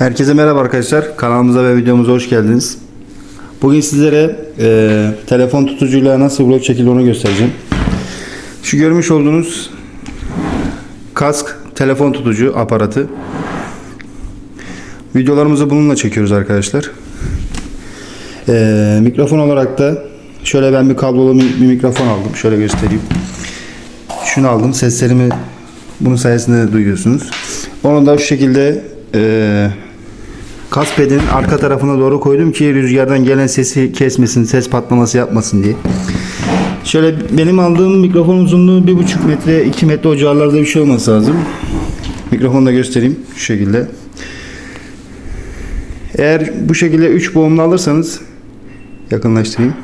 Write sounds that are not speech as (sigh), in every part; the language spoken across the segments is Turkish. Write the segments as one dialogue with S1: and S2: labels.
S1: Herkese merhaba arkadaşlar. Kanalımıza ve videomuza hoş geldiniz. Bugün sizlere e, telefon tutucuyla nasıl vlog çekilir onu göstereceğim. Şu görmüş olduğunuz kask telefon tutucu aparatı. Videolarımızı bununla çekiyoruz arkadaşlar. E, mikrofon olarak da şöyle ben bir kablolu bir, mikrofon aldım. Şöyle göstereyim. Şunu aldım. Seslerimi bunun sayesinde de duyuyorsunuz. Onu da şu şekilde e, Kaspedenin arka tarafına doğru koydum ki rüzgardan gelen sesi kesmesin, ses patlaması yapmasın diye. Şöyle benim aldığım mikrofon uzunluğu 1,5 metre, 2 metre o civarlarda bir şey olması lazım. Mikrofonu da göstereyim şu şekilde. Eğer bu şekilde 3 boğumlu alırsanız yakınlaştırayım.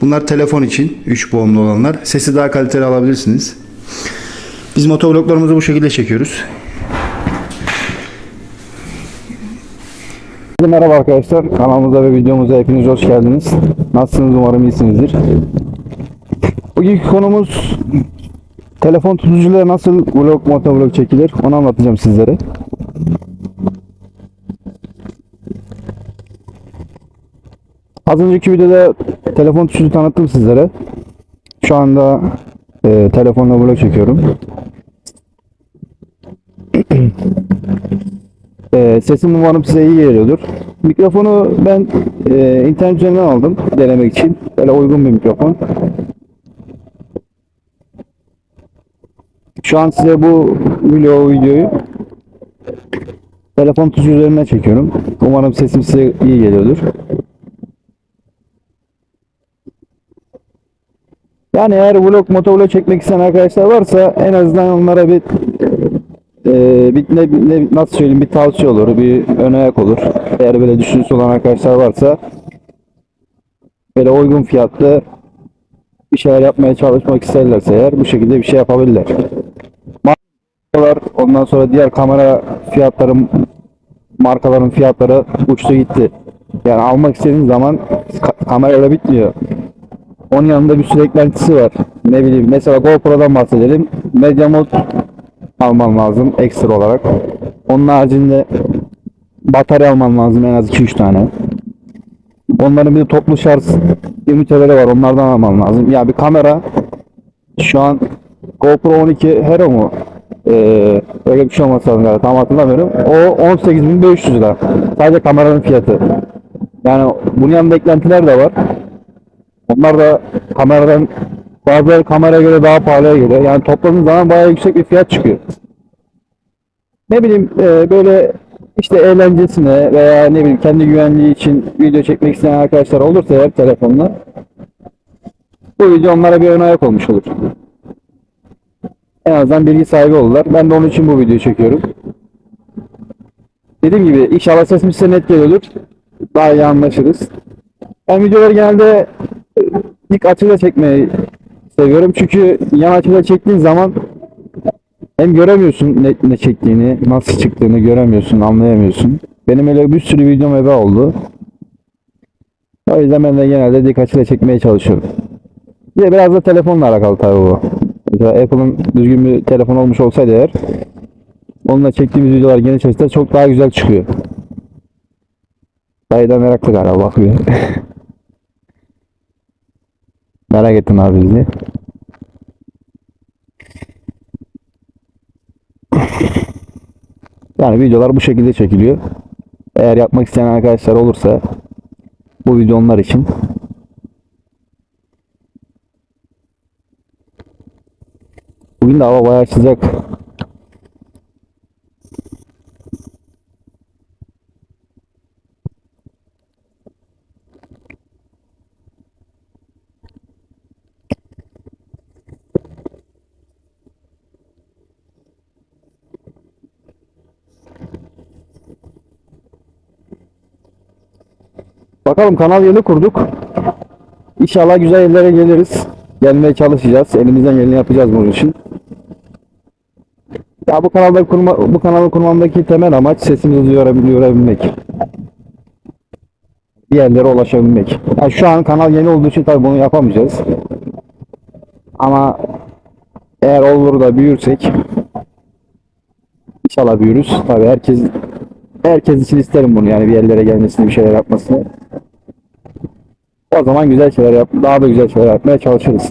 S1: Bunlar telefon için 3 boğumlu olanlar. Sesi daha kaliteli alabilirsiniz. Biz motovloglarımızı bu şekilde çekiyoruz.
S2: Merhaba arkadaşlar. Kanalımıza ve videomuza hepiniz hoş geldiniz. Nasılsınız? Umarım iyisinizdir. Bugünkü konumuz telefon tutucuyla nasıl vlog, motovlog çekilir onu anlatacağım sizlere. Az önceki videoda telefon tutucu tanıttım sizlere. Şu anda e, telefonla vlog çekiyorum. Sesim umarım size iyi geliyordur. Mikrofonu ben e, internet üzerinden aldım denemek için. Böyle uygun bir mikrofon. Şu an size bu video videoyu telefon tuşu üzerinden çekiyorum. Umarım sesim size iyi geliyordur. Yani eğer vlog, motovlog çekmek isteyen arkadaşlar varsa en azından onlara bir ee, bir, ne, ne, nasıl söyleyeyim bir tavsiye olur, bir ön ayak olur. Eğer böyle düşüncesi olan arkadaşlar varsa böyle uygun fiyatlı bir şeyler yapmaya çalışmak isterlerse eğer bu şekilde bir şey yapabilirler. Markalar ondan sonra diğer kamera fiyatları markaların fiyatları uçtu gitti. Yani almak istediğin zaman ka- kamerayla bitmiyor. Onun yanında bir sürü eklentisi var. Ne bileyim mesela GoPro'dan bahsedelim. Media Mod alman lazım ekstra olarak. Onun haricinde batarya alman lazım en az 2-3 tane. Onların bir de toplu şarj üniteleri var. Onlardan alman lazım. Ya bir kamera şu an GoPro 12 Hero mu? Ee, öyle bir şey olması galiba. Tam hatırlamıyorum. O 18.500 lira. Sadece kameranın fiyatı. Yani bunun yanında eklentiler de var. Onlar da kameradan bazıları kameraya göre daha pahalıya geliyor. Yani topladığın zaman bayağı yüksek bir fiyat çıkıyor. Ne bileyim e, böyle işte eğlencesine veya ne bileyim kendi güvenliği için video çekmek isteyen arkadaşlar olursa eğer telefonla bu video onlara bir ön ayak olmuş olur. En azından bilgi sahibi olurlar. Ben de onun için bu videoyu çekiyorum. Dediğim gibi inşallah sesim size net geliyordur. Daha iyi anlaşırız. Ben videoları genelde e, ilk açıyla çekmeyi seviyorum. Çünkü yan açıyla çektiğin zaman hem göremiyorsun ne, ne çektiğini, nasıl çıktığını göremiyorsun, anlayamıyorsun. Benim öyle bir sürü videom ebe oldu. O yüzden ben de genelde dik açıyla çekmeye çalışıyorum. Bir de biraz da telefonla alakalı tabii bu. Mesela Apple'ın düzgün bir telefon olmuş olsaydı eğer onunla çektiğimiz videolar geniş açıda çok daha güzel çıkıyor. Dayı da meraklı galiba bakıyor. (laughs) Merak ettim abi bizi. Yani videolar bu şekilde çekiliyor. Eğer yapmak isteyen arkadaşlar olursa bu video onlar için. Bugün de hava bayağı sıcak. Bakalım kanal yeni kurduk. İnşallah güzel yerlere geliriz. Gelmeye çalışacağız. Elimizden geleni yapacağız bunun için. Ya bu kanalda kurma, bu kanalı kurmamdaki temel amaç sesimizi duyurabil- duyurabilmek. Bir yerlere ulaşabilmek. Ya şu an kanal yeni olduğu için tabii bunu yapamayacağız. Ama eğer olur da büyürsek inşallah büyürüz. Tabii herkes herkes için isterim bunu yani bir yerlere gelmesini, bir şeyler yapmasını. O zaman güzel şeyler yap, daha da güzel şeyler yapmaya çalışırız.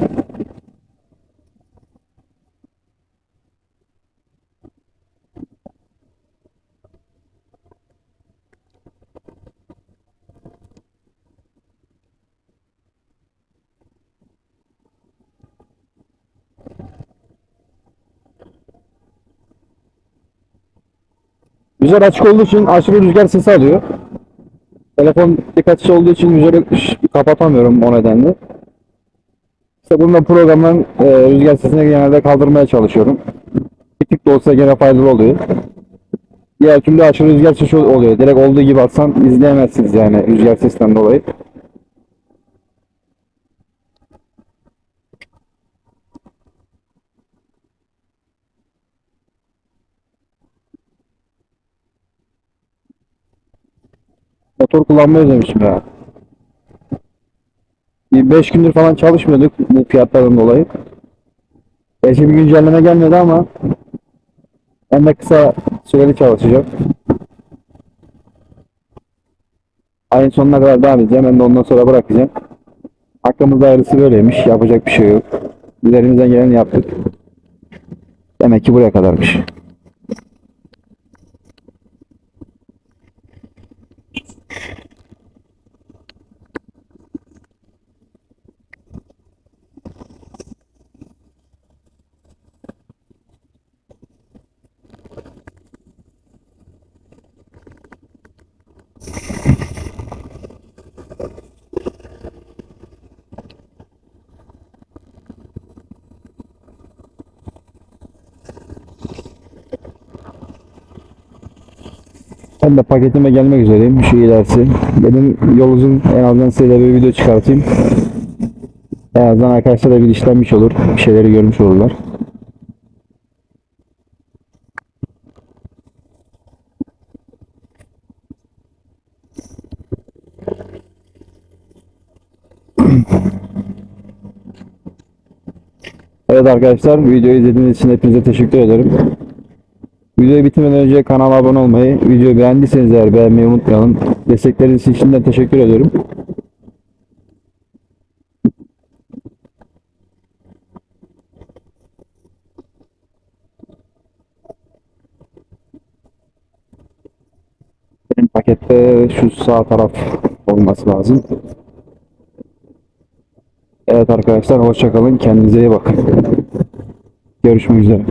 S2: Güzel açık olduğu için aşırı rüzgar sesi alıyor. Telefon dikkatsiz olduğu için ş- kapatamıyorum o nedenle. İşte bunun da programdan e, rüzgar sesini genelde kaldırmaya çalışıyorum. Bir tık da olsa gene faydalı oluyor. Diğer türlü aşırı rüzgar sesi oluyor. Direkt olduğu gibi atsan izleyemezsiniz yani rüzgar sesinden dolayı. Motor kullanmayı özlemişim ya. Bir 5 gündür falan çalışmıyorduk bu fiyatlardan dolayı. Gerçi bir güncelleme gelmedi ama ben de kısa süreli çalışacağım. Ayın sonuna kadar devam edeceğim. Ben de ondan sonra bırakacağım. Hakkımızda ayrısı böyleymiş. Yapacak bir şey yok. Üzerimizden geleni yaptık. Demek ki buraya kadarmış. Ben de paketime gelmek üzereyim. Şu ilerisi. Benim yol uzun. En azından size bir video çıkartayım. En azından arkadaşlar da bilinçlenmiş olur. Bir şeyleri görmüş olurlar. Evet arkadaşlar videoyu izlediğiniz için hepinize teşekkür ederim. Videoyu bitirmeden önce kanala abone olmayı, videoyu beğendiyseniz eğer beğenmeyi unutmayalım. Destekleriniz için şimdiden teşekkür ediyorum. Benim pakette şu sağ taraf olması lazım. Evet arkadaşlar hoşçakalın. Kendinize iyi bakın. Görüşmek üzere.